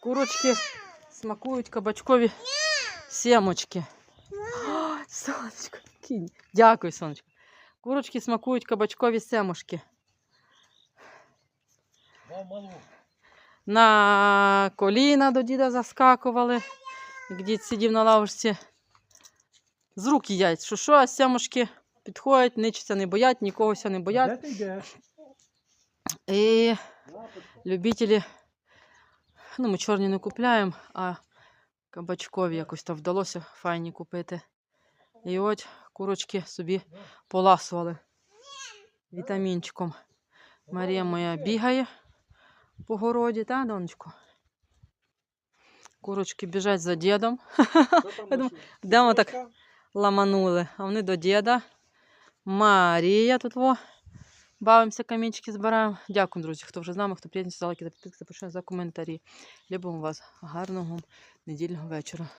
Курочки смакують кабачкові сімочки. О, сонечко, кінь. Дякую, сонечко. Курочки смакують кабачкові семушки. На коліна до діда заскакували. Дід сидів на лавочці. З рук їдять. Що що, а сямушки підходять, ничаться не боять, нікогося не боять. І любителі, ну ми чорні не купляємо, а кабачкові якось то вдалося файні купити. І от курочки собі поласували вітамінчиком. Марія моя бігає по городі, та, донечко? Курочки біжать за дідом, де воно так ламанули, а вони до діда. Марія тут во. Бавимося, камінчики збираємо. Дякую, друзі, хто вже з нами, хто приєднався, за лайки, за підписки, за коментарі. Любимо вас. Гарного недільного вечора.